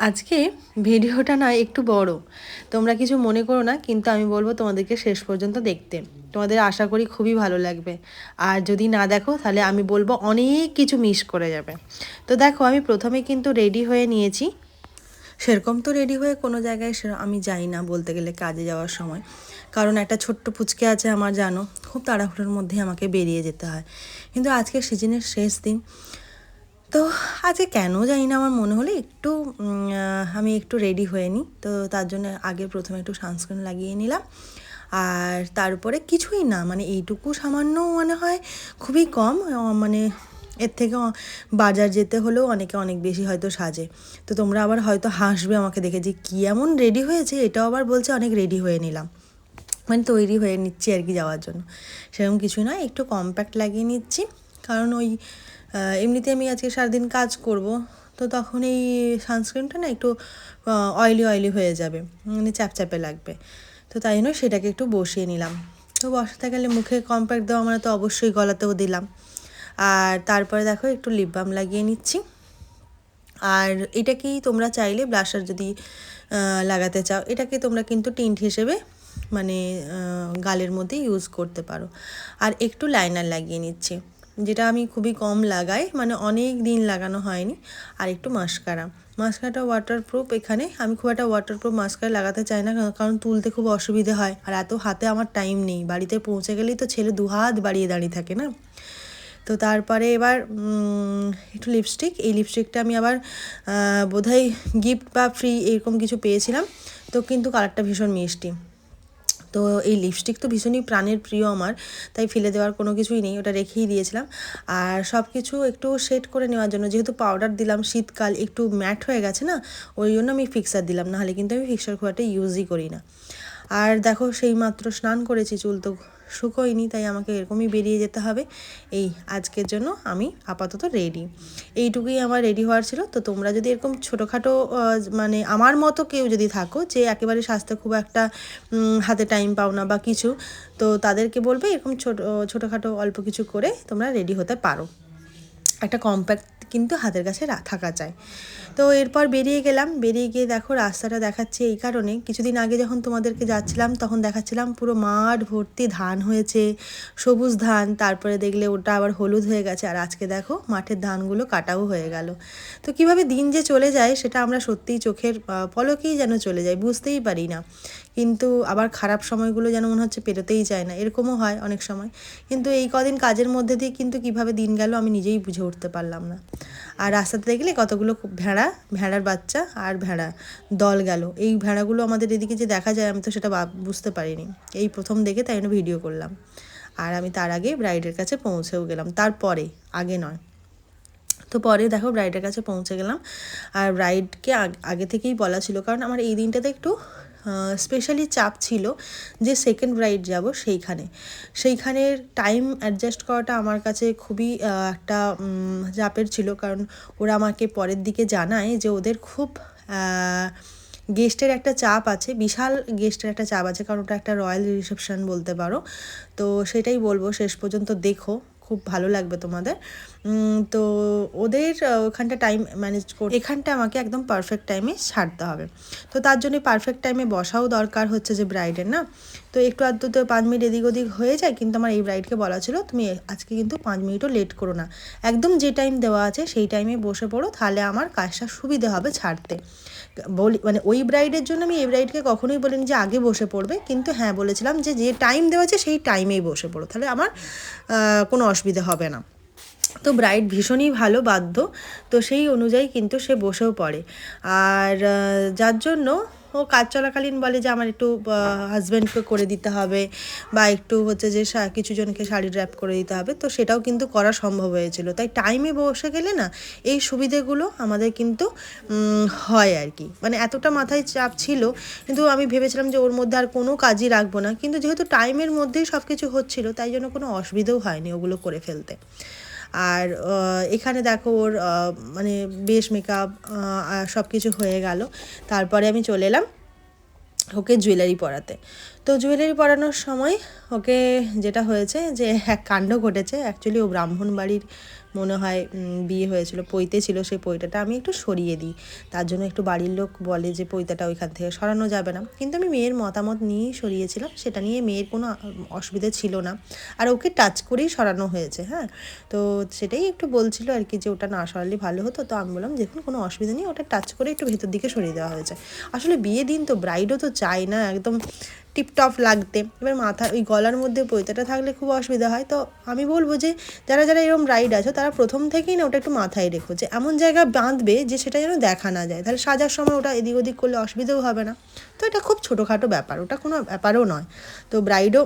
আজকে ভিডিওটা না একটু বড়। তোমরা কিছু মনে করো না, কিন্তু আমি বলব তোমাদেরকে শেষ পর্যন্ত দেখতে। তোমাদের আশা করি খুবই ভালো লাগবে। আর যদি না দেখো, তাহলে আমি বলব অনেক কিছু মিস করে যাবে। তো দেখো, আমি প্রথমে কিন্তু রেডি হয়ে নিয়েছি। সেরকম তো রেডি হয়ে কোনো জায়গায় সে আমি যাই না বলতে গেলে কাজে যাওয়ার সময়। কারণ একটা ছোট্ট পুচকে আছে আমার, জানো? খুব তাড়াহুড়োর মধ্যে আমাকে বেরিয়ে যেতে হয়। কিন্তু আজকে সিজনের শেষ দিন তো আজকে কেন জানি না আমার মনে হলো একটু আমি একটু রেডি হয়ে নিই। তো তার জন্য আগে প্রথমে একটু সানস্ক্রিন লাগিয়ে নিলাম। আর তারপরে কিছুই না মানে এইটুকু সামান্য মনে হয় খুবই কম মানে এর থেকে বাজার যেতে হলেও অনেকে অনেক বেশি হয়তো সাজে। তো তোমরা আবার হয়তো হাসবে আমাকে দেখে যে কী এমন রেডি হয়েছে, এটাও আবার বলছে অনেক রেডি হয়ে নিলাম। মানে তৈরি হয়ে নিচ্ছি আর কি যাওয়ার জন্য। সেরকম কিছু নয় একটু কম্প্যাক্ট লাগিয়ে নিচ্ছি। কারণ ওই এমনিতে আমি আজকে সারাদিন কাজ করব, তো তখন এই সানস্ক্রিনটা না একটু অয়েলি অয়েলি হয়ে যাবে মানে চ্যাপচ্যাপে লাগবে। তো তাই জন্য সেটাকে একটু বসিয়ে নিলাম। তো বসাতে গেলে মুখে কম্প্যাক্ট দেওয়া মানে তো অবশ্যই গলাতেও দিলাম। আর তারপরে দেখো একটু লিপ বাম লাগিয়ে নিচ্ছি। আর এটাকেই তোমরা চাইলে ব্লাশার যদি লাগাতে চাও, এটাকে তোমরা কিন্তু টিন্ট হিসেবে মানে গালের মধ্যে ইউজ করতে পারো। আর একটু লাইনার লাগিয়ে নিচ্ছি। যেটা আমি খুবই কম লাগাই মানে অনেক দিন লাগানো হয়নি। আর একটু মাস্কারা। মাস্কারাটা ওয়াটারপ্রুফ এখানে আমি খুব একটা ওয়াটারপ্রুফ মাস্কারা লাগাতে চাই না কারণ তুলতে খুব অসুবিধে হয়। আর এত হাতে আমার টাইম নেই। বাড়িতে পৌঁছে গেলেই তো ছেলে দু হাত বাড়িয়ে দাঁড়িয়ে থাকে না? তো তারপরে এবার একটু লিপস্টিক এই লিপস্টিকটা আমি আবার বোধহয় গিফট বা ফ্রি এরকম কিছু পেয়েছিলাম। তো কিন্তু কালারটা ভীষণ মিষ্টি। তো এই লিপস্টিক তো ভীষণই প্রাণের প্রিয় আমার, তাই ফেলে দেওয়ার কোনো কিছুই নেই, ওটা রেখেই দিয়েছিলাম। আর সব কিছু একটু সেট করে নেওয়ার জন্য, যেহেতু পাউডার দিলাম শীতকাল, একটু ম্যাট হয়ে গেছে না, ওই জন্য আমি ফিক্সার দিলাম, নাহলে কিন্তু আমি ফিক্সার খুব একটা ইউজই করি না। আর দেখো, সেই মাত্র স্নান করেছি চুল তো শুকোয়নি তাই আমাকে এরকমই বেরিয়ে যেতে হবে। এই আজকের জন্য আমি আপাতত রেডি এইটুকুই আমার রেডি হওয়ার ছিল। তো তোমরা যদি এরকম ছোটোখাটো মানে আমার মতো কেউ যদি থাকো, যে একেবারে স্বাস্থ্য খুব একটা হাতে টাইম পাও না বা কিছু, তো তাদেরকে বলবে এরকম ছোটো, ছোটোখাটো অল্প কিছু করে তোমরা রেডি হতে পারো। একটা কম্প্যাক্ট কিন্তু হাতের কাছে থাকা চাই। তো এরপর বেরিয়ে গেলাম। বেরিয়ে গিয়ে দেখো রাস্তাটা দেখাচ্ছে এই কারণে। কিছুদিন আগে যখন তোমাদেরকে যাচ্ছিলাম, তখন দেখাচ্ছিলাম পুরো মাঠ ভর্তি ধান হয়েছে, সবুজ ধান, তারপরে দেখলে ওটা আবার হলুদ হয়ে গেছে। আর আজকে দেখো মাঠের ধানগুলো কাটাও হয়ে গেল। তো কীভাবে দিন যে চলে যায় সেটা আমরা সত্যিই চোখের পলকেই যেন চলে যায়, বুঝতেই পারি না। কিন্তু আবার খারাপ সময়গুলো যেন মনে হচ্ছে পেরোতেই চায় না। এরকমও হয় অনেক সময়। কিন্তু এই কদিন কাজের মধ্যে দিয়ে কিন্তু কীভাবে দিন গেল আমি নিজেই বুঝে উঠতে পারলাম না। আর রাস্তাতে দেখলে কতগুলো ভেড়া, ভেড়ার বাচ্চা আর ভেড়া দল গেল। এই ভেড়াগুলো আমাদের এদিকে যে দেখা যায় আমি তো সেটা বুঝতে পারিনি। এই প্রথম দেখে তাই জন্য ভিডিও করলাম। আর আমি তার আগে ব্রাইডের কাছে পৌঁছেও গেলাম। তারপরে, আগে নয়। তো পরে দেখো ব্রাইডের কাছে পৌঁছে গেলাম। আর ব্রাইডকে আগে থেকেই বলা ছিল। কারণ আমার এই দিনটাতে একটু স্পেশালি চাপ ছিল যে সেকেন্ড রাইড যাব সেইখানে। সেইখানের টাইম অ্যাডজাস্ট করাটা আমার কাছে খুবই একটা চাপের ছিল। কারণ ওরা আমাকে পরের দিকে জানায় যে ওদের খুব গেস্টের একটা চাপ আছে, বিশাল গেস্টের একটা চাপ আছে। কারণ ওটা একটা রয়্যাল রিসেপশন বলতে পারো। তো সেটাই বলব, শেষ পর্যন্ত দেখো। খুব ভালো লাগবে তোমাদের। তো ওদের ওখানটা টাইম ম্যানেজ করে এখানটা আমাকে একদম পারফেক্ট টাইমে ছাড়তে হবে। তো তার জন্য পারফেক্ট টাইমে বসাও দরকার হচ্ছে যে ব্রাইডের না? তো একটু আধটু তো পাঁচ মিনিট এদিক ওদিক হয়ে যায়, কিন্তু আমার এই ব্রাইডকে বলা ছিল, তুমি আজকে কিন্তু পাঁচ মিনিটও লেট করো না। একদম যে টাইম দেওয়া আছে, সেই টাইমে বসে পড়ো, তাহলে আমার কাজটা সুবিধে হবে ছাড়তে। বলি মানে ওই ব্রাইডের জন্য আমি এই ব্রাইডকে কখনোই বলিনি যে আগে বসে পড়বে, কিন্তু হ্যাঁ বলেছিলাম যে যে টাইম দেওয়া আছে, সেই টাইমেই বসে পড়ো। তাহলে আমার কোনো অসুবিধা হবে না। তো ব্রাইড ভীষণই ভালো, বাধ্য। তো সেই অনুযায়ী কিন্তু সে বসেও পড়ে। আর যার জন্য ও কাজ চলাকালীন বলে যে আমার একটু হাজব্যান্ডকে করে দিতে হবে বা একটু হচ্ছে যে কিছু জনকে শাড়ি ড্র্যাপ করে দিতে হবে। তো সেটাও কিন্তু করা সম্ভব হয়েছিল। তাই টাইমে বসে গেলে না, এই সুবিধেগুলো আমাদের কিন্তু হয় আর কি। মানে এতটা মাথায় চাপ ছিল, কিন্তু আমি ভেবেছিলাম যে ওর মধ্যে আর কোনো কাজই রাখব না। কিন্তু যেহেতু টাইমের মধ্যেই সব কিছু হচ্ছিল, তাই জন্য কোনো অসুবিধেও হয়নি ওগুলো করে ফেলতে। আর এখানে দেখো ওর মানে বেশ মেকআপ সব কিছু হয়ে গেল। তারপরে আমি চলে এলাম ওকে জুয়েলারি পরাতে। তো জুয়েলারি পরানোর সময় ওকে যেটা হয়েছে যে এক কাণ্ড ঘটেছে। অ্যাকচুয়ালি ও ব্রাহ্মণ বাড়ির মনে হয় বিয়ে হয়েছিল, পৈতে ছিল সেই পৈতাটা। আমি একটু সরিয়ে দিই। তার জন্য একটু বাড়ির লোক বলে যে পৈতাটা ওইখান থেকে সরানো যাবে না। কিন্তু আমি মেয়ের মতামত নিয়েই সরিয়েছিলাম। সেটা নিয়ে মেয়ের কোনো অসুবিধা ছিল না। আর ওকে টাচ করেই সরানো হয়েছে হ্যাঁ? তো সেটাই একটু বলছিল আর কি যে ওটা না সরালে ভালো হতো। তো আমি বললাম, দেখুন, কোনো অসুবিধা নেই। ওটা টাচ করে একটু ভেতর দিকে সরিয়ে দেওয়া হয়েছে। আসলে বিয়ে দিন তো ব্রাইডও তো চায় না, একদম টিপটপ লাগতে। এবার মাথা ওই গলার মধ্যে পৈতাটা থাকলে খুব অসুবিধা হয়। তো আমি বলব যে, যারা যারা এরকম রাইড আছো, তারা প্রথম থেকেই না ওটা একটু মাথায় রেখো যে, এমন জায়গা বাঁধবে যে, সেটা যেন দেখা না যায়। তাহলে সাজার সময় ওটা এদিক ওদিক করলে অসুবিধেও হবে না। তো এটা খুব ছোটোখাটো ব্যাপার, ওটা কোনো ব্যাপারও নয়। তো ব্রাইডও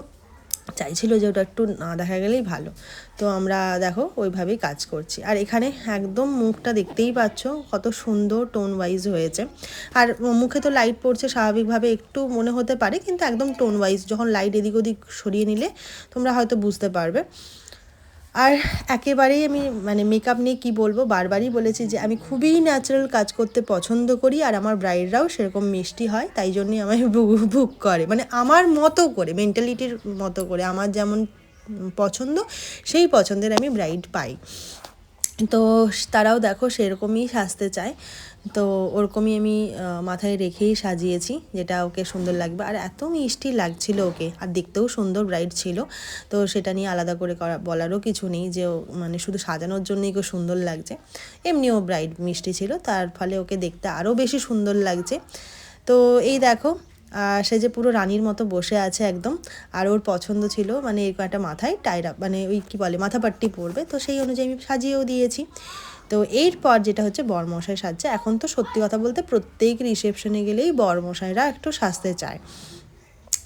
চাইছিল যে ওটা একটু না দেখা গেলেই ভালো। তো আমরা দেখো ওইভাবেই কাজ করছি। আর এখানে একদম মুখটা দেখতেই পাচ্ছ, কত সুন্দর টোন ওয়াইজ হয়েছে। আর মুখে তো লাইট পড়ছে, স্বাভাবিকভাবে একটু মনে হতে পারে, কিন্তু একদম টোন ওয়াইজ যখন লাইট এদিক ওদিক সরিয়ে নিলে তোমরা হয়তো বুঝতে পারবে। আর একেবারেই আমি মানে মেকআপ নিয়ে কি বলব, বারবারই বলেছি যে আমি খুবই ন্যাচারাল কাজ করতে পছন্দ করি আর আমার ব্রাইডরাও সেরকম মিষ্টি হয়, তাই জন্যই আমায় বুক করে। মানে আমার মতো করে মেন্টালিটির মতো করে, আমার যেমন পছন্দ, সেই পছন্দের আমি ব্রাইড পাই। তো তারাও দেখো সেরকমই সাজতে চায়। তো ওরকমই আমি মাথায় রেখেই সাজিয়েছি যেটা ওকে সুন্দর লাগবে। আর এত মিষ্টি লাগছিল ওকে, আর দেখতেও সুন্দর ব্রাইড ছিল। তো সেটা নিয়ে আলাদা করে করা, বলারও কিছু নেই যে মানে শুধু সাজানোর জন্যই ওকে সুন্দর লাগছে। এমনিও ব্রাইড মিষ্টি ছিল, তার ফলে ওকে দেখতে আরও বেশি সুন্দর লাগছে। তো এই দেখো সে যে পুরো রানীর মতো বসে আছে একদম, আর ওর পছন্দ ছিল মানে এরকম একটা মাথায় টাইরা মানে ওই কী বলে মাথা পাট্টি পরবে, তো সেই অনুযায়ী আমি সাজিয়েও দিয়েছি। তো এরপর যেটা হচ্ছে, বরমশাই সাজছে। এখন তো সত্যি কথা বলতে প্রত্যেক রিসেপশনে গেলেই বরমশাইরা একটু সাজতে চায়।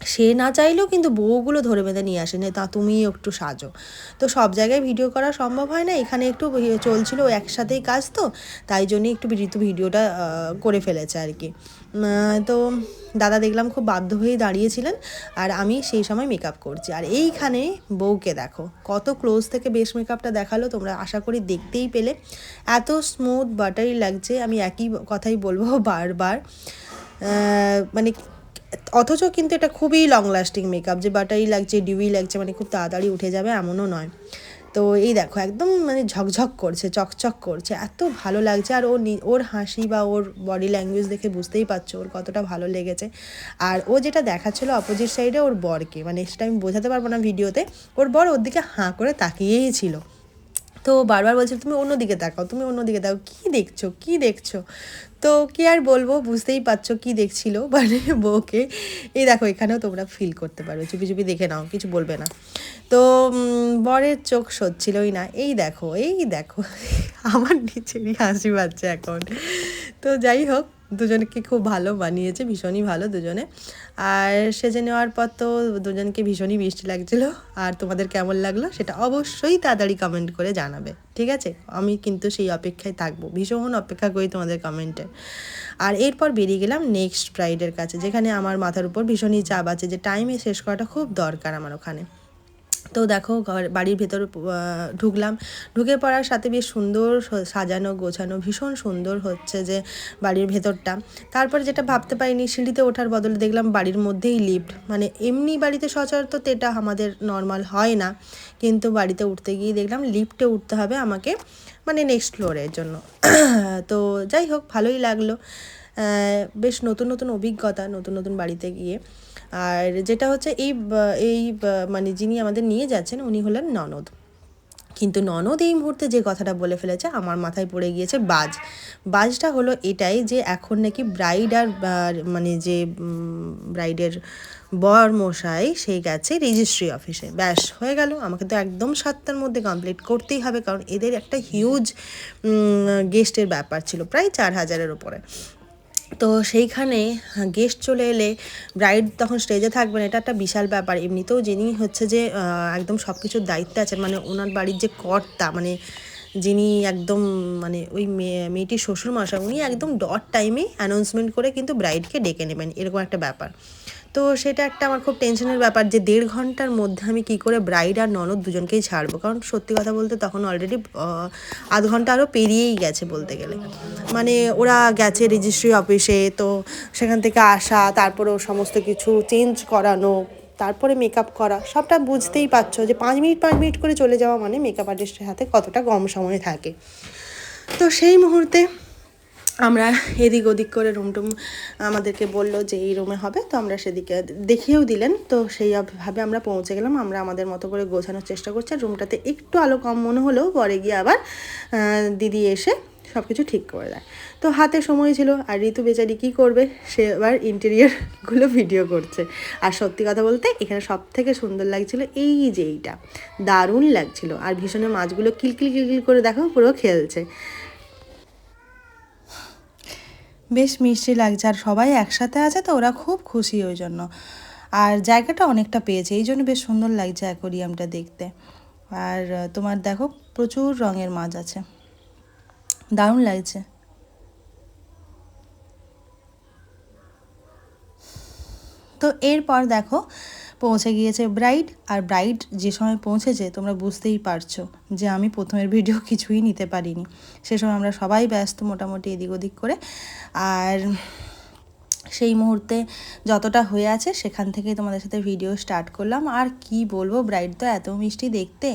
সে না চাইলেও কিন্তু বউগুলো ধরে বেঁধে নিয়ে আসে, না তা তুমি একটু সাজো। তো সব জায়গায় ভিডিও করা সম্ভব হয় না, এখানে একটু ভি- চলছিল একসাথেই কাজ তো, তাই জন্যই একটু ঋতু ভিডিওটা করে ফেলেছে আর কি। তো দাদা দেখলাম খুব বাধ্য হয়েই দাঁড়িয়েছিলেন, আর আমি সেই সময় মেকআপ করছি। আর এইখানে বউকে দেখো, কত ক্লোজ থেকে বেশ মেকআপটা দেখাল, তোমরা আশা করি দেখতেই পেলে। এত স্মুথ বাটারি লাগছে, আমি একই কথাই বলব বারবার। মানে অথচ কিন্তু এটা খুবই লং লাস্টিং মেকআপ যে বাটারি লাগছে ডিউই লাগছে মানে খুব তাড়াতাড়ি উঠে যাবে, এমনও নয়। তো এই দেখো, একদম মানে ঝকঝক করছে, চকচক করছে, এত ভালো লাগছে, আর ওর ওর হাসি বা ওর বডি ল্যাঙ্গুয়েজ দেখে বুঝতেই পারছ ওর কতটা ভালো লেগেছে। আর ও যেটা দেখাচ্ছিল অপোজিট সাইডে ওর বরকে মানে সেটা আমি বোঝাতে পারব না ভিডিওতে, ওর বর ওর দিকে হাঁ করে তাকিয়েই ছিল। তো বারবার বলছিল তুমি অন্যদিকে তাকাও, তুমি অন্যদিকে তাকাও, কী দেখছ কী দেখছ? তো কি আর বলব, বুঝতেই পারছ কি দেখছিল মানে বউকে। এই দেখো, এখানেও তোমরা ফিল করতে পারো, চুপি চুপি দেখে নাও, কিছু বলবে না। তো বরের চোখ সচ্ছিলই না। এই দেখো এই দেখো, আমার নিচেরই হাসি পাচ্ছে এখন। তো যাই হোক দুজনকে খুব ভালো বানিয়েছে, ভীষণই ভালো দুজনে। আর সেজে নেওয়ার পর তো দুজনকে ভীষণই মিষ্টি লাগছিল। আর তোমাদের কেমন লাগল সেটা অবশ্যই তাড়াতাড়ি কমেন্ট করে জানাবে, ঠিক আছে? আমি কিন্তু সেই অপেক্ষায় থাকব, ভীষণ অপেক্ষা করি তোমাদের কমেন্টে আর এরপর বেরিয়ে গেলাম নেক্সট ব্রাইডের কাছে, যেখানে আমার মাথার উপর ভীষণই চাপ আছে যে টাইমে শেষ করাটা খুব দরকার আমার ওখানে। তো দেখো ঘর, বাড়ির ভেতর ঢুকলাম। ঢুকে পড়ার সাথে বেশ সুন্দর সাজানো, গোছানো, ভীষণ সুন্দর হচ্ছে যে বাড়ির ভেতরটা। তারপরে যেটা ভাবতে পারিনি, সিঁড়িতে ওঠার বদলে দেখলাম বাড়ির মধ্যেই লিফট মানে এমনি বাড়িতে সচরাচর তো এটা আমাদের নর্মাল হয় না। কিন্তু বাড়িতে উঠতে গিয়ে দেখলাম লিফটে উঠতে হবে আমাকে মানে নেক্সট ফ্লোরের জন্য। তো যাই হোক, ভালোই লাগল। বেশ নতুন নতুন অভিজ্ঞতা, নতুন নতুন বাড়িতে গিয়ে। আর যেটা হচ্ছে এই এই মানে যিনি আমাদের নিয়ে যাচ্ছেন, উনি হলেন ননদ। কিন্তু ননদ এই মুহূর্তে যে কথাটা বলে ফেলেছে, আমার মাথায় পড়ে গিয়েছে বাজ। বাজটা হলো এটাই যে এখন নাকি ব্রাইড আর মানে যে ব্রাইডের বর মশাই সেই গেছে রেজিস্ট্রি অফিসে। ব্যাস, হয়ে গেল। আমাকে তো একদম সাতটার মধ্যে কমপ্লিট করতেই হবে, কারণ এদের একটা হিউজ গেস্টের ব্যাপার ছিল, প্রায় চার হাজারের ওপরে তো সেইখানে গেস্ট চলে এলে ব্রাইড তখন স্টেজে থাকবেন, এটা একটা বিশাল ব্যাপার। এমনিতেও যিনি হচ্ছে যে একদম সব কিছুর দায়িত্ব আছেন মানে ওনার বাড়ির যে কর্তা মানে যিনি একদম মানে ওই মেয়ে মেয়েটির শ্বশুর মশা উনি একদম ডট টাইমে অ্যানাউন্সমেন্ট করে কিন্তু ব্রাইডকে ডেকে নেবেন, এরকম একটা ব্যাপার। তো সেটা একটা আমার খুব টেনশনের ব্যাপার যে দেড় ঘণ্টার মধ্যে আমি কি করে ব্রাইড আর ননদ দুজনকেই ছাড়বো? কারণ সত্যি কথা বলতে তখন অলরেডি আধ ঘণ্টা আরও পেরিয়েই গেছে বলতে গেলে। মানে ওরা গেছে রেজিস্ট্রি অফিসে তো সেখান থেকে আসা তারপরে সমস্ত কিছু চেঞ্জ করানো, তারপরে মেকআপ করা, সবটা বুঝতেই পারছ যে পাঁচ মিনিট পাঁচ মিনিট করে চলে যাওয়া মানে মেকআপ আর্টিস্টের হাতে কতটা কম সময় থাকে। তো সেই মুহূর্তে আমরা এদিক ওদিক করে রুম টুম আমাদেরকে বলল যে এই রুমে হবে, তো আমরা সেদিকে দেখিয়েও দিলেন। তো সেইভাবে আমরা পৌঁছে গেলাম, আমরা আমাদের মতো করে গোছানোর চেষ্টা করছি। আর রুমটাতে একটু আলো কম মনে হলেও পরে গিয়ে আবার দিদি এসে সব কিছু ঠিক করে দেয়। তো হাতে সময় ছিল, আর ঋতু বেচারি কী করবে? সে এবার ইন্টেরিয়ারগুলো ভিডিও করছে। আর সত্যি কথা বলতে এখানে সব থেকে সুন্দর লাগছিল এই যে এইটা। দারুণ লাগছিল। আর ভীষণের মাছগুলো কিলকিল কিলকিল করে দেখো পুরো খেলছে। বেশ মিষ্টি লাগছে। আর সবাই একসাথে আছে তো ওরা খুব খুশি ওই জন্য আর জায়গাটা অনেকটা পেয়েছে, এই জন্য বেশ সুন্দর লাগছে অ্যাকোরিয়ামটা দেখতে। আর তোমার দেখো প্রচুর রঙের মাছ আছে। দারুণ লাগছে। তো এরপর দেখো পৌঁছে গিয়েছে ব্রাইড, আর ব্রাইড যে সময় পৌঁছেছে, তোমরা বুঝতেই পারছ যে আমি প্রথমের ভিডিও কিছুই নিতে পারিনি। সে সময় আমরা সবাই ব্যস্ত মোটামুটি এদিক ওদিক করে। আর সেই মুহূর্তে যতটা হয়ে আছে, সেখান থেকেই তোমাদের সাথে ভিডিও স্টার্ট করলাম। আর কি বলব, ব্রাইড তো এত মিষ্টি দেখতে,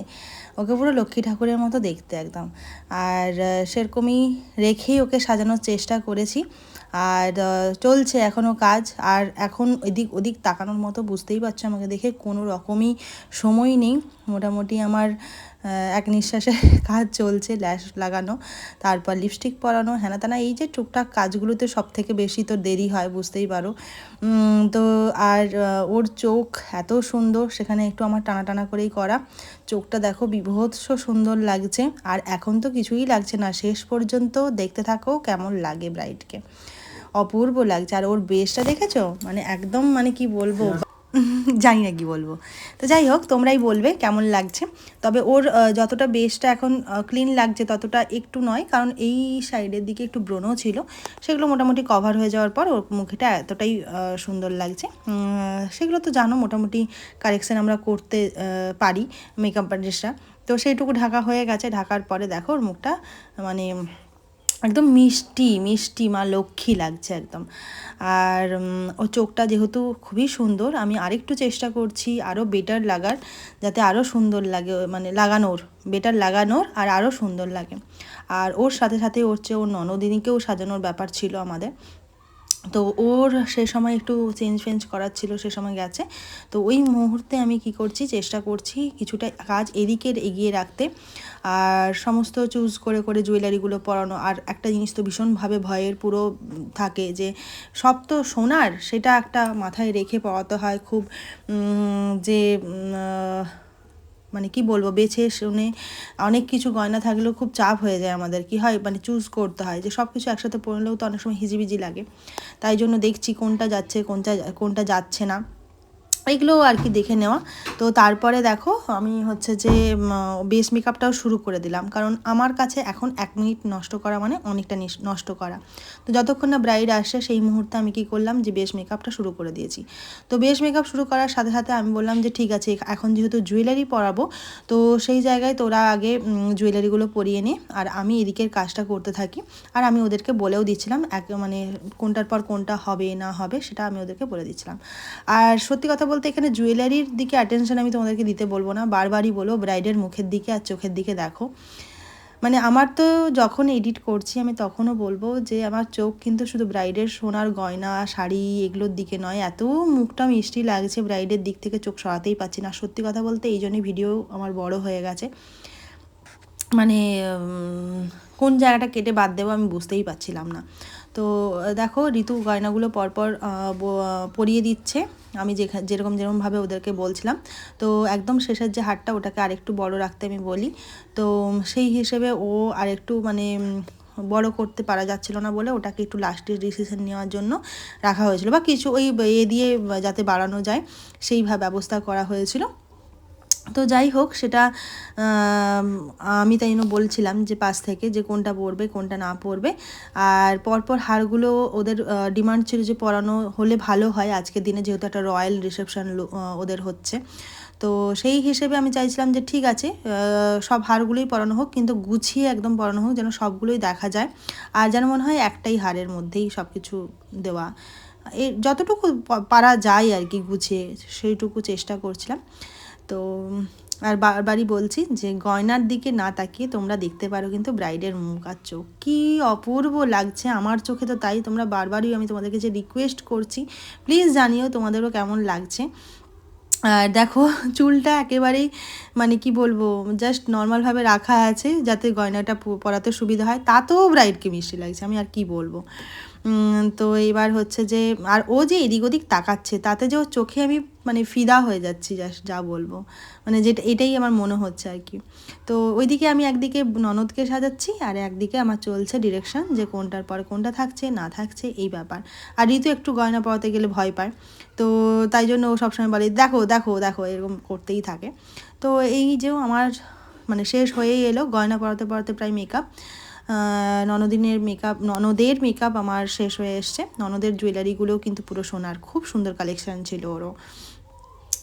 ওকে পুরো লক্ষ্মী ঠাকুরের মতো দেখতে একদম। আর সেরকমই রেখেই ওকে সাজানোর চেষ্টা করেছি। আর চলছে এখনও কাজ। আর এখন এদিক ওদিক তাকানোর মতো বুঝতেই পারছ আমাকে দেখে কোনো রকমই সময় নেই। মোটামুটি আমার এক নিঃশ্বাসে কাজ চলছে, ল্যাশ লাগানো, তারপর লিপস্টিক পরানো। হ্যানা তেনা এই যে টুকটাক কাজগুলোতে সব থেকে বেশি তো দেরি হয়, বুঝতেই পারো। তো আর ওর চোখ এত সুন্দর, সেখানে একটু আমার টানা টানা করেই করা। চোখটা দেখো বিভৎস সুন্দর লাগছে। আর এখন তো কিছুই লাগছে না। শেষ পর্যন্ত দেখতে থাকো কেমন লাগে ব্রাইডকে অপূর্ব লাগছে। আর ওর বেশটা দেখেছ? মানে একদম মানে কি বলব? জানি না কি বলব। তো যাই হোক, তোমরাই বলবে কেমন লাগছে। তবে ওর যতটা বেশটা এখন ক্লিন লাগছে, ততটা একটু নয়। কারণ এই সাইডের দিকে একটু ব্রণও ছিল। সেগুলো মোটামুটি কভার হয়ে যাওয়ার পর ওর মুখেটা এতটাই সুন্দর লাগছে। সেগুলো তো জানো, মোটামুটি কারেকশান আমরা করতে পারি মেকআপ আর্টিস্টরা তো সেইটুকু ঢাকা হয়ে গেছে। ঢাকার পরে দেখো ওর মুখটা মানে একদম মিষ্টি মিষ্টি মা লক্ষ্মী লাগছে একদম। আর ও চোখটা যেহেতু খুবই সুন্দর, আমি আরেকটু চেষ্টা করছি আরও বেটার লাগার, যাতে আরও সুন্দর লাগে মানে লাগানোর বেটার লাগানোর আর আরও সুন্দর লাগে। আর ওর সাথে সাথে ওর চেয়ে ওর ননদিনীকেও সাজানোর ব্যাপার ছিল আমাদের। তো ওর সে সময় একটু চেঞ্জ ফেঞ্জ করার ছিল, সে সময় গেছে। তো ওই মুহূর্তে আমি কি করছি, চেষ্টা করছি কিছুটা কাজ এদিকে এগিয়ে রাখতে। আর সমস্ত চুজ করে করে জুয়েলারিগুলো পরানো। আর একটা জিনিস তো ভীষণভাবে ভয়ের পুরো থাকে যে, সব তো সোনার, সেটা একটা মাথায় রেখে পড়াতে হয় খুব যে মানে কি বলব, বেছে শুনে অনেক কিছু গয়না থাকলেও খুব চাপ হয়ে যায় আমাদের। কি হয় মানে চুজ করতে হয় যে সব কিছু একসাথে পড়লেও তো অনেক সময় হিজিবিজি লাগে। তাই জন্য দেখছি কোনটা যাচ্ছে, কোনটা কোনটা যাচ্ছে না। এগুলো আর কি দেখে নেওয়া। তো তারপরে দেখো, আমি হচ্ছে যে বেস মেকআপটাও শুরু করে দিলাম। কারণ আমার কাছে এখন এক মিনিট নষ্ট করা মানে অনেকটা নষ্ট করা। তো যতক্ষণ না ব্রাইড আসে, সেই মুহূর্তে আমি কি করলাম যে, বেস মেকআপটা শুরু করে দিয়েছি। তো বেস মেকআপ শুরু করার সাথে সাথে আমি বললাম যে, ঠিক আছে, এখন যেহেতু জুয়েলারি পরাবো, তো সেই জায়গায় তোরা আগে জুয়েলারিগুলো পরিয়ে নে। আর আমি এদিকের কাজটা করতে থাকি। আর আমি ওদেরকে বলেও দিচ্ছিলাম, এক মানে কোনটার পর কোনটা হবে, না হবে, সেটা আমি ওদেরকে বলে দিচ্ছিলাম। আর সত্যি কথা বলতে এখানে জুয়েলারির দিকে অ্যাটেনশন আমি তোমাদেরকে দিতে বলব না। বারবারই বলো ব্রাইডের মুখের দিকে আর চোখের দিকে দেখো। মানে আমার তো যখন এডিট করছি, আমি তখনও বলব যে আমার চোখ কিন্তু শুধু ব্রাইডের সোনার গয়না, শাড়ি এগুলোর দিকে নয়, এত মুখটা মিষ্টি লাগছে ব্রাইডের দিক থেকে, চোখ সরাতেই পাচ্ছি না। সত্যি কথা বলতে এই জন্যই ভিডিও আমার বড় হয়ে গেছে। মানে কোন জায়গাটা কেটে বাদ দেবো আমি বুঝতেই পারছিলাম না। তো, দেখো, ঋতু গয়নাগুলো পরপর পরিয়ে দিচ্ছে। আমি যেখা, যেরকম যেরকমভাবে ওদেরকে বলছিলাম। তো, একদম শেষের যে হারটা, ওটাকে আরেকটু বড় রাখতে আমি বলি। তো, সেই হিসেবে ও আরেকটু মানে বড় করতে পারা যাচ্ছিল না বলে ওটাকে একটু লাস্টের ডিসিশন নেওয়ার জন্য রাখা হয়েছিল। বা কিছু ওই, এ দিয়ে, যাতে বাড়ানো যায়, সেই ব্যবস্থা করা হয়েছিল। তো যাই হোক, সেটা আমি তাই জন্য বলছিলাম যে পাশ থেকে যে কোনটা পরবে কোনটা না পরবে আর পরপর হারগুলো ওদের ডিমান্ড ছিল যে পরানো হলে ভালো হয়। আজকের দিনে যেহেতু একটা রয়্যাল রিসেপশন ওদের হচ্ছে। তো সেই হিসেবে আমি চাইছিলাম যে ঠিক আছে সব হারগুলোই পরানো হোক, কিন্তু গুছিয়ে একদম পরানো হোক যেন সবগুলোই দেখা যায়। আর যেন মনে হয় একটাই হারের মধ্যেই সব কিছু দেওয়া। এ, যতটুকু পারা যায় আর কি গুছিয়ে, সেইটুকু চেষ্টা করছিলাম। তো, আর বারবারই বলছি যে গয়নার দিকে না তাকিয়ে তোমরা দেখতে পারো কিন্তু ব্রাইডের মুখ আর চোখ। কী অপূর্ব লাগছে আমার চোখে তো তাই তোমরা বারবারই আমি তোমাদেরকে যে রিকোয়েস্ট করছি প্লিজ জানিও তোমাদেরও কেমন লাগছে। আর দেখো, চুলটা একেবারেই মানে কি বলব জাস্ট নর্মালভাবে রাখা আছে যাতে গয়নাটা পরাতে সুবিধা হয়, তাতেও ব্রাইডকে মিষ্টি লাগছে, আমি আর কি বলব। তো এবার হচ্ছে যে, আর ও যে এদিক ওদিক তাকাচ্ছে, তাতে যে ওর চোখে আমি মানে ফিদা হয়ে যাচ্ছি জাস্ট যা বলব। মানে যেটা, এটাই আমার মনে হচ্ছে আর কি। তো ওইদিকে আমি একদিকে ননদকে সাজাচ্ছি, আর একদিকে আমার চলছে ডিরেকশন যে কোনটার পরে কোনটা থাকছে, না থাকছে, এই ব্যাপার। আর ঋতু একটু গয়না পরাতে গেলে ভয় পায়। তো তাই জন্য ও সবসময় বলে, দেখো দেখো দেখো, এরকম করতেই থাকে। তো এই যে আমার মানে শেষ হয়েই এলো গয়না পরাতে পরাতে প্রায় মেকআপ ননদিনের মেকআপ ননদের মেকআপ আমার শেষ হয়ে এসছে। ননদের জুয়েলারিগুলোও কিন্তু পুরো সোনার, খুব সুন্দর কালেকশান ছিল ওরও।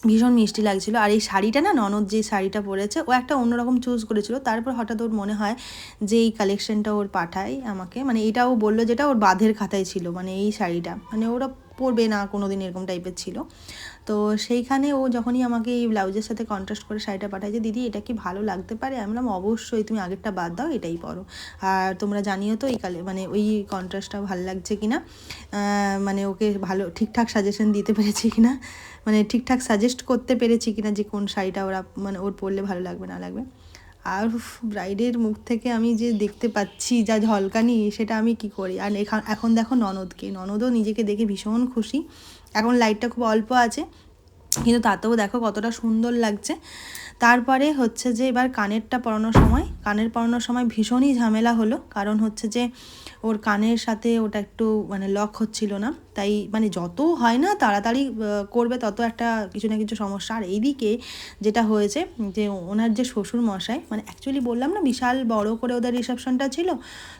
ভীষণ মিষ্টি লাগছিল। আর এই শাড়িটা না, ননদ যে শাড়িটা পরেছে, ও একটা অন্যরকম চুজ করেছিল। তারপর হঠাৎ ওর মনে হয় যে এই কালেকশনটা ওর পাঠায় আমাকে। মানে এটা ও বলল যেটা ওর বাঁধের খাতায় ছিল মানে এই শাড়িটা। মানে ওরা পরবে না কোনো দিন এরকম টাইপের ছিল। তো সেইখানে ও যখনই আমাকে এই ব্লাউজের সাথে কন্ট্রাস্ট করে শাড়িটা পাঠায় যে, দিদি, এটা কি ভালো লাগতে পারে? আমি বললাম, অবশ্যই, তুমি আগেরটা বাদ দাও, এটাই পরো। আর তোমরা জানিও তো এই কালে মানে ওই কন্ট্রাস্টটা ভালো লাগছে কি না মানে ওকে ভালো, ঠিকঠাক সাজেশন দিতে পেরেছি কি না মানে ঠিকঠাক সাজেস্ট করতে পেরেছি কি না যে, কোন শাড়িটা ওরা মানে ওর পরলে ভালো লাগবে, না লাগবে। আর ব্রাইডের মুখ থেকে আমি যে দেখতে পাচ্ছি, যা ঝলকানি, সেটা আমি কি করি? আর এখান এখন দেখো ননদকে। ননদও নিজেকে দেখে ভীষণ খুশি। এখন লাইটটা খুব অল্প আছে, কিন্তু তাতেও দেখো কতটা সুন্দর লাগছে। তারপরে হচ্ছে যে, এবার কানেরটা পরানোর সময়, কানের পরানোর সময় ভীষণই ঝামেলা হলো। কারণ হচ্ছে যে ওর কানের সাথে ওটা একটু মানে লক হচ্ছিল না। তাই মানে যত হয় না তাড়াতাড়ি করবে তত একটা কিছু না কিছু সমস্যা। আর এইদিকে যেটা হয়েছে যে ওনার যে শ্বশুর মশাই মানে অ্যাকচুয়ালি বললাম না, বিশাল বড় করে ওদের রিসেপশনটা ছিল,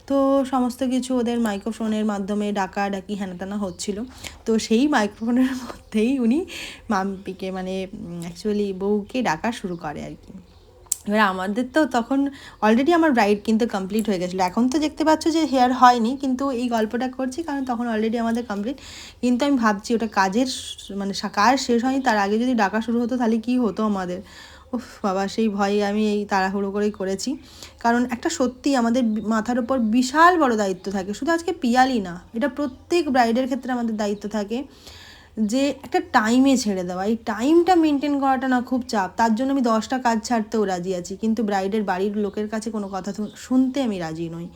তো সমস্ত কিছু ওদের মাইক্রোফোনের মাধ্যমে ডাকা ডাকি হেনাতেনা হচ্ছিল। তো সেই মাইক্রোফোনের মধ্যেই উনি মাম্পিকে মানে অ্যাকচুয়ালি বউকে ডাকা শুরু করে আর কি। এবার আমাদের তো তখন অলরেডি আমার ব্রাইড কিন্তু কমপ্লিট হয়ে গেছিল। এখন তো দেখতে পাচ্ছ যে হেয়ার হয়নি, কিন্তু এই গল্পটা করছি কারণ তখন অলরেডি আমাদের কমপ্লিট কিন্তু আমি ভাবছি ওটা কাজের মানে কাজ শেষ হয়নি, তার আগে যদি ডাকা শুরু হতো তাহলে কি হতো আমাদের? উফ বাবা, সেই ভয়ে আমি এই তাড়াহুড়ো করেই করেছি। কারণ একটা সত্যি আমাদের মাথার উপর বিশাল বড় দায়িত্ব থাকে। শুধু আজকে পিয়ালি না, এটা প্রত্যেক ব্রাইডের ক্ষেত্রে আমাদের দায়িত্ব থাকে। যে একটা টাইমে ছেড়ে দেওয়া। এই টাইমটা মেনটেন করাটা না খুব চাপ। তার জন্য আমি দশটা কাজ ছাড়তেও রাজি আছি। কিন্তু ব্রাইডের বাড়ির লোকের কাছে কোনো কথা শুনতে আমি রাজি নই।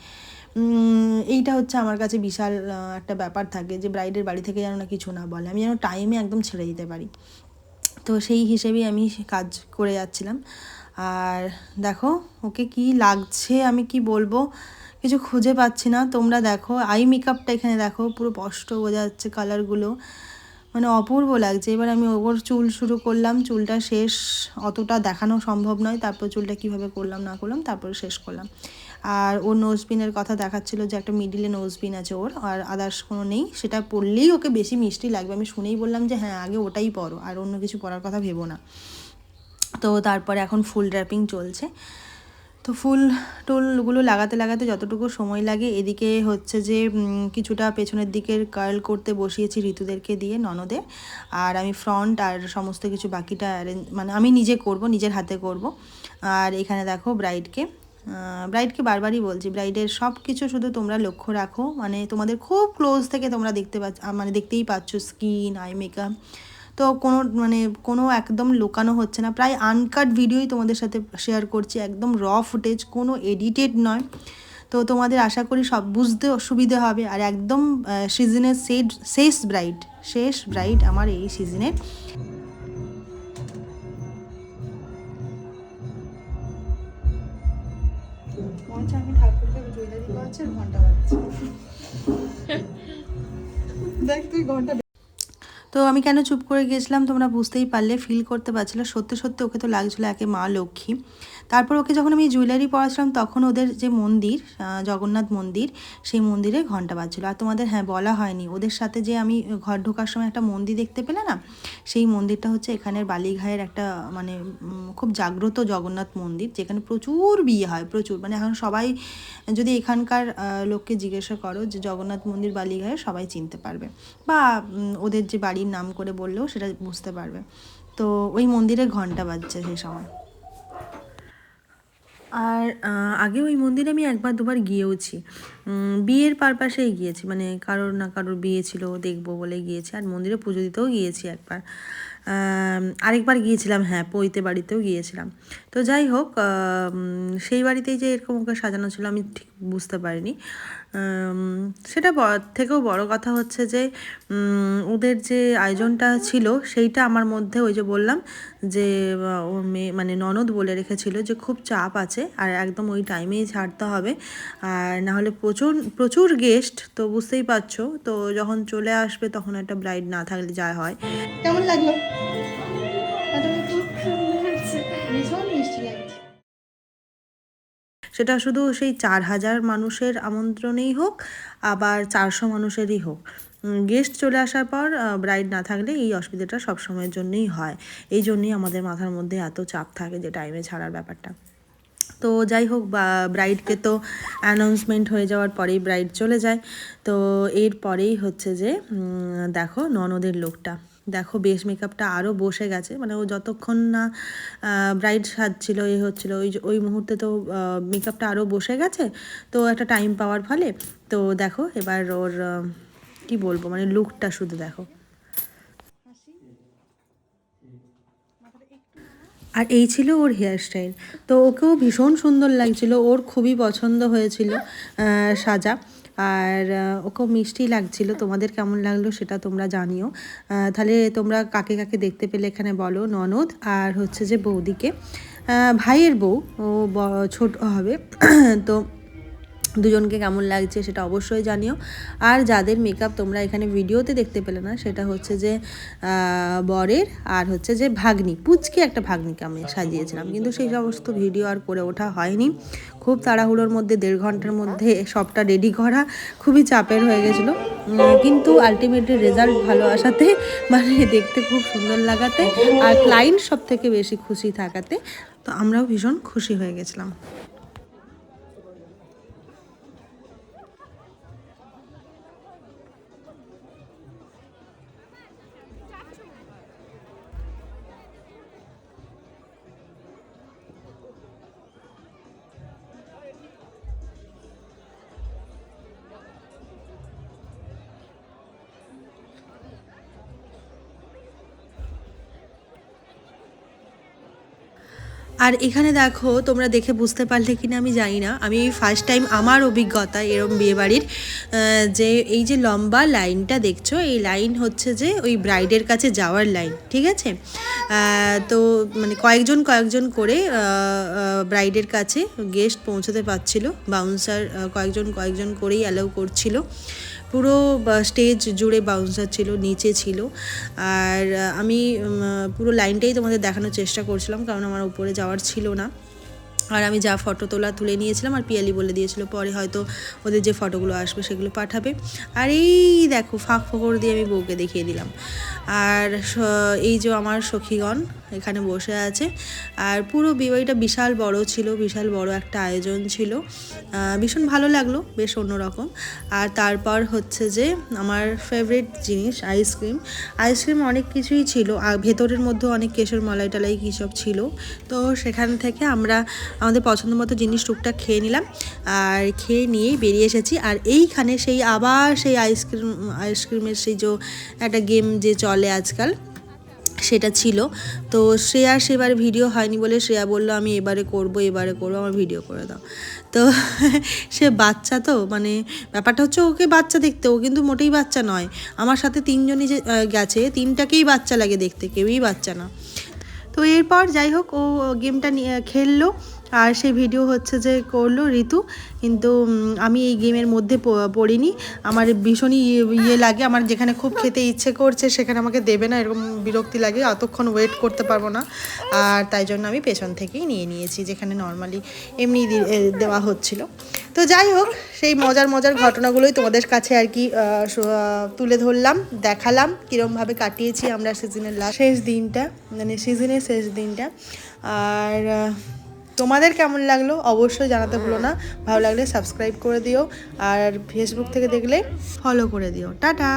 এইটা হচ্ছে আমার কাছে বিশাল একটা ব্যাপার থাকে যে ব্রাইডের বাড়ি থেকে যেন না কিছু না বলে। আমি যেন টাইমে একদম ছেড়ে দিতে পারি। তো সেই হিসেবেই আমি কাজ করে যাচ্ছিলাম। আর দেখো, ওকে কি লাগছে, আমি কি বলব? কিছু খুঁজে পাচ্ছি না। তোমরা দেখো আই মেকআপটা এখানে দেখো, পুরো স্পষ্ট বোঝা যাচ্ছে কালারগুলো মানে অপূর্ব লাগছে। এবার আমি ওর চুল শুরু করলাম। চুলটা শেষ, অতটা দেখানো সম্ভব নয়। তারপর চুলটা কীভাবে করলাম, না করলাম, তারপর শেষ করলাম। আর ওর নোজপিনের কথা দেখাচ্ছিল যে একটা মিডিলে নোজপিন আছে ওর, আর আদার্স কোনো নেই। সেটা পরলেই ওকে বেশি মিষ্টি লাগবে। আমি শুনেই বললাম যে হ্যাঁ আগে ওটাই পরো আর অন্য কিছু পরার কথা ভেবো না। তো তারপরে এখন ফুল ড্র্যাপিং চলছে। তো ফুল টুলগুলো লাগাতে লাগাতে যতটুকু সময় লাগে, এদিকে হচ্ছে যে কিছুটা পেছনের দিকের কার্ল করতে বসিয়েছি ঋতুদেরকে দিয়ে ননদে আর আমি ফ্রন্ট আর সমস্ত কিছু বাকিটা মানে আমি নিজে করব, নিজের হাতে করব। আর এখানে দেখো ব্রাইডকে ব্রাইডকে বারবারই বলছি ব্রাইডের সব কিছু শুধু তোমরা লক্ষ্য রাখো। মানে তোমাদের খুব ক্লোজ থেকে তোমরা দেখতে পাচ্ছ মানে দেখতেই পাচ্ছ স্কিন আই মেকআপ তো কোনো মানে কোনো একদম লুকানো হচ্ছে না। প্রায় আনকাট ভিডিওই তোমাদের সাথে শেয়ার করছি একদম র ফুটেজ কোনো এডিটেড নয়। তো তোমাদের আশা করি সব বুঝতে সুবিধে হবে। আর একদম সিজনের শেষ শেষ ব্রাইড শেষ ব্রাইড আমার এই সিজনের আমি ঠাকুরকে জুয়েলারি পাচ্ছি ঘণ্টা পাচ্ছি দেখ তুই ঘণ্টা তো আমি কেন চুপ করে গেছিলাম তোমরা বুঝতেই পারলে ফিল করতে পারছিলে। সত্যি সত্যি ওকে তো লাগছিল একে মা লক্ষ্মী। তারপর ওকে যখন আমি জুয়েলারি পড়াছিলাম তখন ওদের যে মন্দির জগন্নাথ মন্দির, সেই মন্দিরে ঘণ্টা বাজছিল। আর তোমাদের হ্যাঁ বলা হয়নি। ওদের সাথে যে আমি ঘর ঢোকার সময় একটা মন্দির দেখতে পেলে না, সেই মন্দিরটা হচ্ছে এখানের বালিঘায়ের একটা মানে খুব জাগ্রত জগন্নাথ মন্দির, যেখানে প্রচুর বিয়ে হয়, প্রচুর। মানে এখন সবাই, যদি এখানকার লোককে জিজ্ঞাসা করো যে জগন্নাথ মন্দির বালিঘায়ে সবাই চিনতে পারবে। বা ওদের যে বাড়ির নাম করে বললেও সেটা বুঝতে পারবে। তো ওই মন্দিরে ঘণ্টা বাজছে সেই সময়। আর আগে ওই মন্দিরে আমি একবার দুবার গিয়েওছি। বিয়ের পারপাসেই গিয়েছি মানে কারোর না কারোর বিয়ে ছিল, দেখব বলে গিয়েছি। আর মন্দিরে পুজো দিতেও গিয়েছি একবার। আরেকবার গিয়েছিলাম হ্যাঁ পৈতে বাড়িতেও গিয়েছিলাম। তো যাই হোক সেই বাড়িতেই যে এরকম ওকে সাজানো ছিল আমি ঠিক বুঝতে পারিনি। সেটা থেকেও বড় কথা হচ্ছে যে ওদের যে আয়োজনটা ছিল, সেইটা আমার মধ্যে ওই যে বললাম যে ওর মেয়ে মানে ননদ বলে রেখেছিল যে খুব চাপ আছে আর একদম ওই টাইমেই ছাড়তে হবে। আর না হলে প্রচুর প্রচুর গেস্ট তো বুঝতেই পারছ। তো যখন চলে আসবে তখন একটা ব্রাইড না থাকলে যা হয়। কেমন লাগল? সেটা শুধু সেই চার হাজার মানুষের আমন্ত্রণেই হোক আবার চারশো মানুষেরই হোক। গেস্ট চলে আসার পর ব্রাইড না থাকলে এই অসুবিধাটা সবসময়ের জন্যই হয়। এই জন্যই আমাদের মাথার মধ্যে এত চাপ থাকে যে টাইমে ছাড়ার ব্যাপারটা। তো যাই হোক ব্রাইডকে তো অ্যানাউন্সমেন্ট হয়ে যাওয়ার পরেই ব্রাইড চলে যায়। তো এর পরেই হচ্ছে যে দেখো ননদের লোকটা। দেখো বেশ মেকআপটা আরও বসে গেছে। মানে ও যতক্ষণ না ব্রাইড সাজছিল, এ হচ্ছিল, ওই ওই মুহূর্তে তো মেকআপটা আরও বসে গেছে। তো একটা টাইম পাওয়ার ফলে, তো দেখো এবার ওর কি বলব? মানে লুকটা শুধু দেখো। আর এই ছিল ওর হেয়ার স্টাইল তো ওকেও ভীষণ সুন্দর লাগছিল। ওর খুবই পছন্দ হয়েছিল সাজা। আর ওকেও মিষ্টি লাগছিল। তোমাদের কেমন লাগল সেটা তোমরা জানিও। তাহলে তোমরা কাকে কাকে দেখতে পেলে এখানে বলো, ননদ আর হচ্ছে যে বৌদিকে। ভাইয়ের বউ, ও ছোট হবে। তো দুজনকে কেমন লাগছে সেটা অবশ্যই জানিও। আর যাদের মেকআপ তোমরা এখানে ভিডিওতে দেখতে পেলে না সেটা হচ্ছে যে বরের আর হচ্ছে যে ভাগ্নি পুচকে একটা ভাগ্নিকে আমি সাজিয়েছিলাম। কিন্তু সেই সমস্ত ভিডিও আর করে ওঠা হয়নি। খুব তাড়াহুড়োর মধ্যে দেড় ঘণ্টার মধ্যে সবটা রেডি করা খুবই চাপের হয়ে গেছিল। কিন্তু আলটিমেটলি রেজাল্ট ভালো আসাতে মানে দেখতে খুব সুন্দর লাগাতে আর ক্লায়েন্ট সব থেকে বেশি খুশি থাকাতে তো আমরাও ভীষণ খুশি হয়ে গেছিলাম। আর এখানে দেখো, তোমরা দেখে বুঝতে পারলে কিনা আমি জানি না। আমি ফার্স্ট টাইম আমার অভিজ্ঞতা এরম বিয়েবাড়ির যে এই যে লম্বা লাইনটা দেখছ, এই লাইন হচ্ছে যে ওই ব্রাইডের কাছে যাওয়ার লাইন, ঠিক আছে? তো মানে কয়েকজন কয়েকজন করে ব্রাইডের কাছে গেস্ট পৌঁছতে পারছিল বাউন্সার কয়েকজন কয়েকজন করেই অ্যালাউ করছিল। পুরো স্টেজ জুড়ে বাউন্সার ছিল, নিচে ছিল। আর আমি পুরো লাইনটাই তোমাদের দেখানোর চেষ্টা করছিলাম, কারণ আমার উপরে যাওয়ার ছিল না। আর আমি যা ফটো তোলা, তুলে নিয়েছিলাম, আর পিয়ালি বলে দিয়েছিল, পরে হয়তো ওদের যে ফটোগুলো আসবে, সেগুলো পাঠাবে। আর এই দেখো, ফাঁক ফোকর দিয়ে আমি বউকে দেখিয়ে দিলাম। আর এই যে আমার সখীগণ এখানে বসে আছে। আর পুরো বিবাহটা বিশাল বড় ছিল, বিশাল বড় একটা আয়োজন ছিল। ভীষণ ভালো লাগল, বেশ অন্যরকম। আর তারপর হচ্ছে যে আমার ফেভারিট জিনিস আইসক্রিম আইসক্রিম অনেক কিছুই ছিল, আর ভেতরের মধ্যে অনেক কেশর মালাই টালাই কী সব ছিল। তো সেখান থেকে আমরা আমাদের পছন্দ মতো জিনিস টুকটাক খেয়ে নিলাম। আর খেয়ে নিয়েই বেরিয়ে এসেছি। আর এইখানে সেই আবার সেই আইসক্রিম আইসক্রিমের সেই যে একটা গেম যে চলে আজকাল সেটা ছিল। তো শ্রেয়া সেবার ভিডিও হয়নি বলে শ্রেয়া বলল, আমি এবারে করব, এবারে করব, আমার ভিডিও করে দাও। তো সে বাচ্চা তো মানে ব্যাপারটা হচ্ছে ওকে বাচ্চা দেখতে, ও কিন্তু মোটেই বাচ্চা নয়। আমার সাথে তিনজনই যে গেছে, তিনটাকেই বাচ্চা লাগে দেখতে, কেউই বাচ্চা না। তো এরপর যাই হোক, ও গেমটা নিয়ে খেললো। আর সেই ভিডিও হচ্ছে যে করল ঋতু, কিন্তু আমি এই গেমের মধ্যে পড়িনি। আমার ভীষণই ইয়ে- ইয়ে লাগে, আমার যেখানে খুব খেতে ইচ্ছে করছে সেখানে আমাকে দেবে না, এরকম বিরক্তি লাগে অতক্ষণ ওয়েট করতে পারব না। আর তাই জন্য আমি পেছন থেকেই নিয়ে নিয়েছি, যেখানে নর্মালি এমনি দেওয়া হচ্ছিল। তো যাই হোক, সেই মজার মজার ঘটনাগুলোই তোমাদের কাছে আর কি তুলে ধরলাম, দেখালাম, কীরমভাবে কাটিয়েছি আমরা সিজনের লাস্ট শেষ দিনটা মানে সিজনের শেষ দিনটা। আর তোমাদের কেমন লাগল অবশ্যই জানাতে ভুলো না। ভালো লাগলে সাবস্ক্রাইব করে দিও। আর ফেসবুক থেকে দেখলে ফলো করে দিও। টাটা!